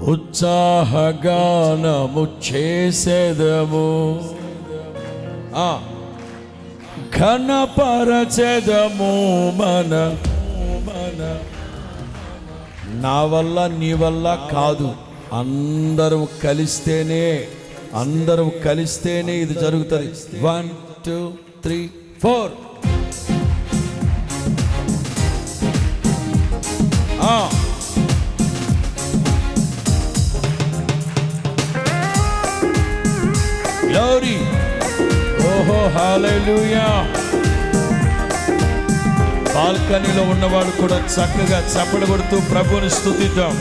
ఉత్సాహగానము చేసేదము ఘనపరచెదము మన మన. నా వల్ల నీ వల్ల కాదు. అందరం కలిస్తేనే అందరం కలిస్తేనే ఇది జరుగుతుంది. వన్ టూ త్రీ ఫోర్ ఆ. గ్లోరీ ఓహో హాలూయా బాల్కనీలో ఉన్నవాడు కూడా చక్కగా చప్పలు కొడుతూ ప్రభుని స్థుతిద్దాం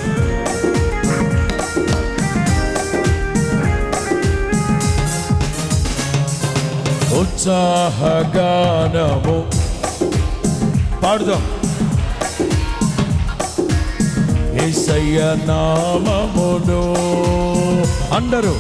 ఉత్సాహగానము. పాడుదాం. ఏసయ్య నామమును అందరూ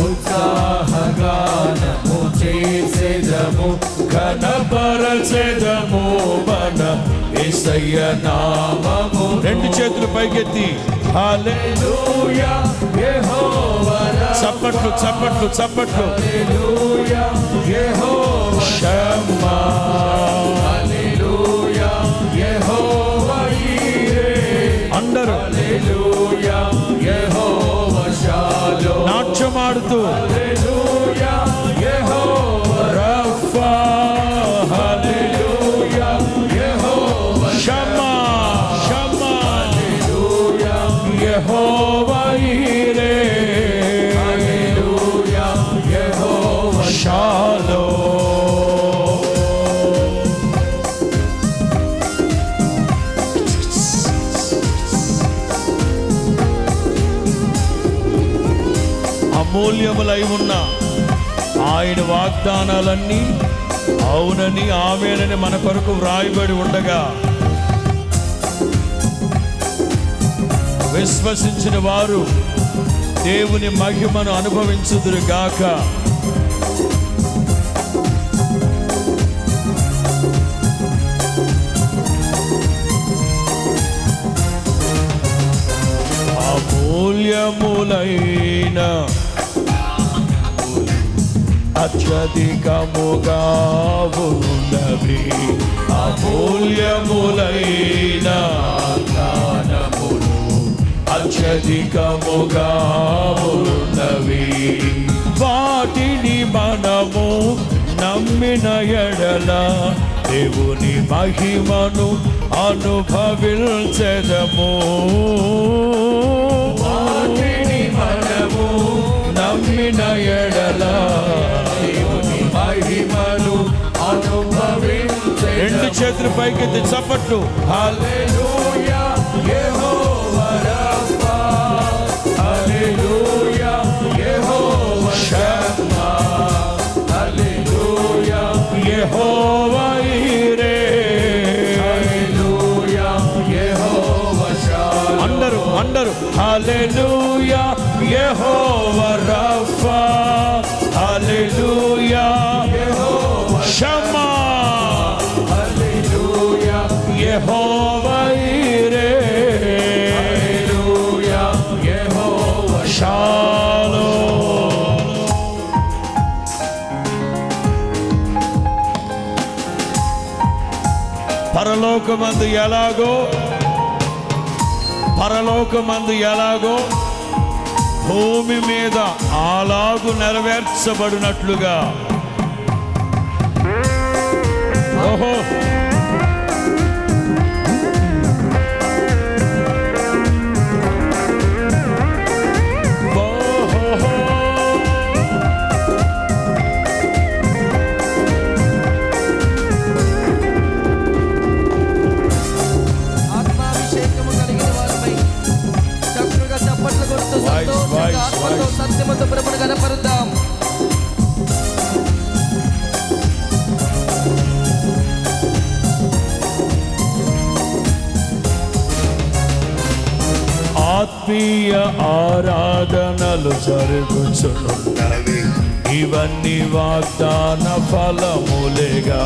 ఉత్సాహగానము చేసేదము ఘనపరచెదము మన ఏసయ్య నామము. రెండు చేతులు పైకెత్తి. హల్లెలూయా యెహోవా. చప్పట్లు చప్పట్లు చప్పట్లు. హల్లెలూయా యెహోవా. షమ్మా అమూల్యములై ఉన్న ఆయన వాగ్దానాలన్నీ అవునని ఆమెనని మన కొరకు వ్రాయబడి ఉండగా విశ్వసించిన వారు దేవుని మహిమను అనుభవించుదురుగాక. అమూల్యములైన అత్యధికముగా ఉన్నవి అమూల్యములైన దానములు అత్యధికముగా ఉన్నవి వాటిని మనము నమ్మిన ఎడల దేవుని మహిమను అనుభవించదము. వాటిని మనము నమ్మిన ఎడల దేవుని మహిమను అనుభవించే రెండు చేతులు పైకెత్తి చప్పట్లు. హల్లెలూయా. పరలోకమందు ఎలాగో పరలోకమందు ఎలాగో భూమి మీద అలాగు నెరవేర్చబడినట్లుగా. ఓహో ఓహో. ఆరాధనలు జరుగుచున్నవి ఇవన్నీ వాగ్దాన ఫలములేగా.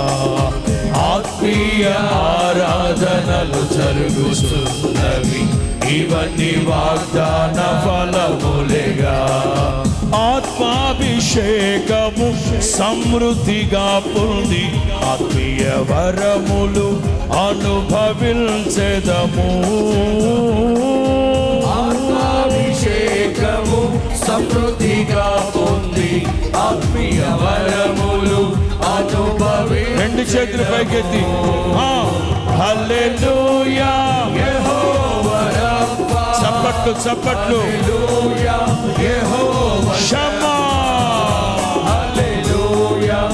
ఆత్మీయ ఆరాధనలు జరుగుచున్నవి ఇవన్నీ వాగ్దాన ఫలములేగా. ఆత్మాభిషేకము సమృద్ధిగా పొంది ఆత్మీయ వరములు అనుభవించెదము. సమృద్ధిగా పొంది ఆత్మీయ వరములు అనుభవి రెండు చేతులు పైకెత్తి. హల్లెలూయా. చప్పట్లు చప్పట్లు. షమా హల్లెలూయా.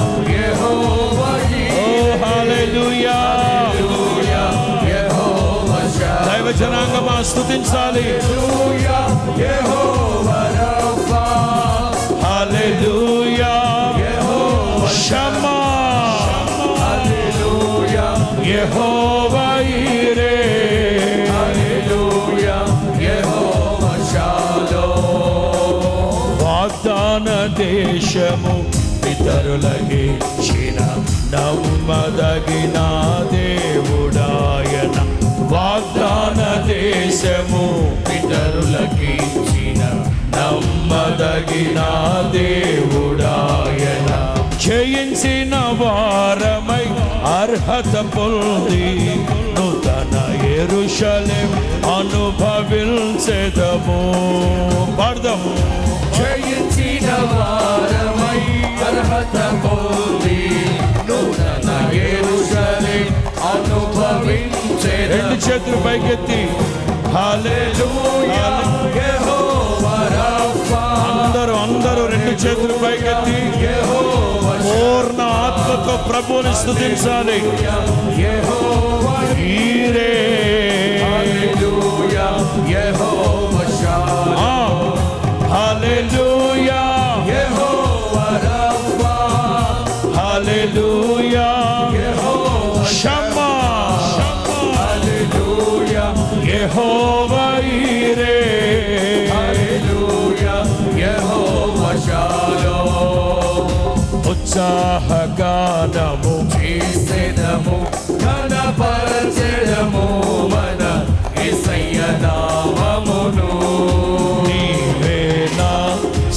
దేశము పితరులకి చిన నమ్మదగిన దేవుడాయన. వాగ్దాన దేశము పితరులకి చిన నమ్మదగిన దేవుడాయన. జయించిన అర్హత పొంది నూతన ఎరుషలేం అనుభవించెదము. పాడదాము జయించిన వారమై అర్హత పొంది నూతన యెరూషలేం అనుభవించే రెండు చేతులు పైకెత్తి. హల్లెలూయా ప్రభువుని స్తుతించాలి యెహోవా ఈరే హల్లెలూయా యెహోవా ఉత్సాహగానము. చేసేదము ఘనపరచెదము మన యేసయ్య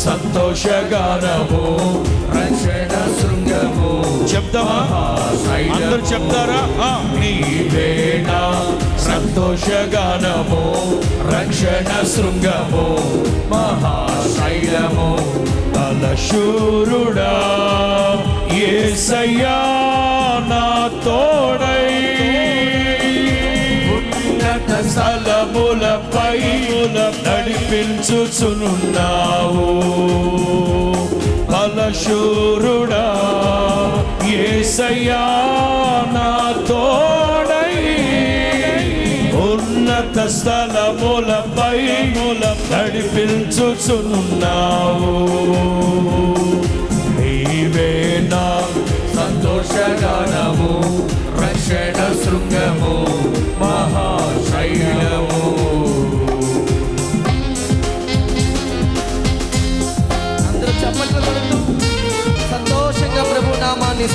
సంతోషగానము రక్షణ శృంగము. చెప్తామా అందరు చెప్తారా? ఆ, నీవేనా సంతోషగానము రక్షణ శృంగము. మహాశైలము బలశూరుడా ఏసయ్యా నా తోడై. స్థలములపై నడిపించుచునున్నావు. బలశూరుడా ఏసయ్యా నా తోడై. ఉన్నత స్థలములపై నడిపించుచునున్నావు. నీవే నా సంతోషగానము రక్షణ శృంగము మహా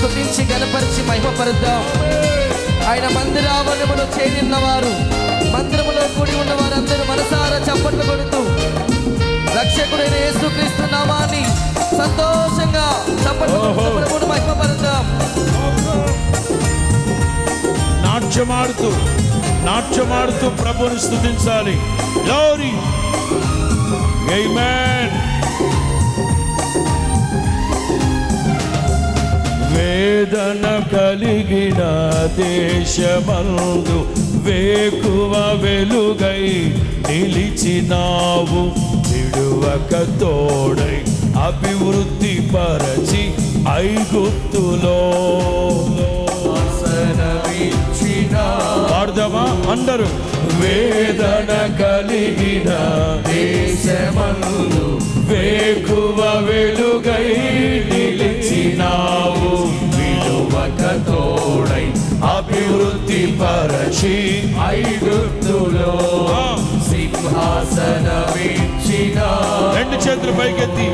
నామాన్ని స్తుతించి గణపరిచి మహిమపరుద్దాం. ఆయన మందిరావరణములో చేరిన వారు మందిరములో కూడి ఉన్న వారందరూ మనసారా చప్పట్లు కొడుతూ రక్షకుడైన యేసుక్రీస్తు నామాన్ని సంతోషంగా చప్పట్లు. ప్రభువును మహిమపరుద్దాం. నాట్యమాడుతూ నాట్యమాడుతూ ప్రభుని స్థుతించాలి. గ్లోరీ ఆమేన్ వేదన కలిగిన దేశమందు వేకువ వెలుగై నిలిచినావు. విడువక తోడై అభివృద్ధి పరచి ఐగుప్తులో. ఆసనమిచ్చిన పాడదామా అందరూ? వేదన కలిగిన దేశమందు వేకువ వెలు పరచి ఐగుప్తులో. సింహాసనమిచ్చిన. రెండు చేతులు పైకెత్తి.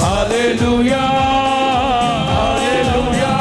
హల్లెలూయా హల్లెలూయా.